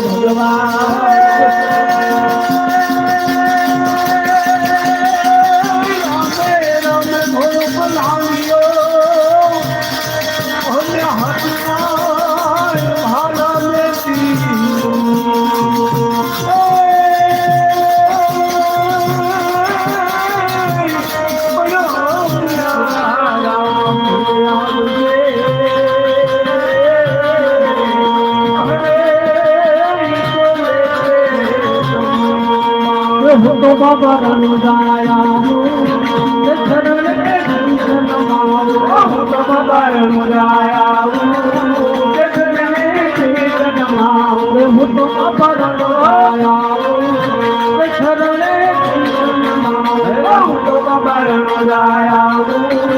ভগবান ٻڌو بابا راءِ ڪرشن آيا ڪرشڻو بابا آيا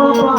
Oh,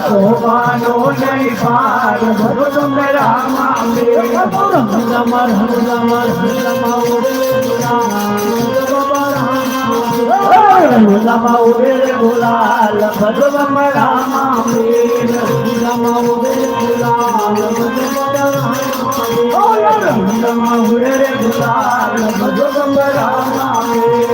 શોભાનો નહીં પાર ભરો તમે રામા રમ રમ રમ રમ રમ રમા ઉડે ગુલાલ ભગવમ રામા રમા ઉડે ગુલાલ રમા ઉડે ગુલાલ ભગવમ રામા બોલ રામા વીર વીર શ્રી ગુલિયાર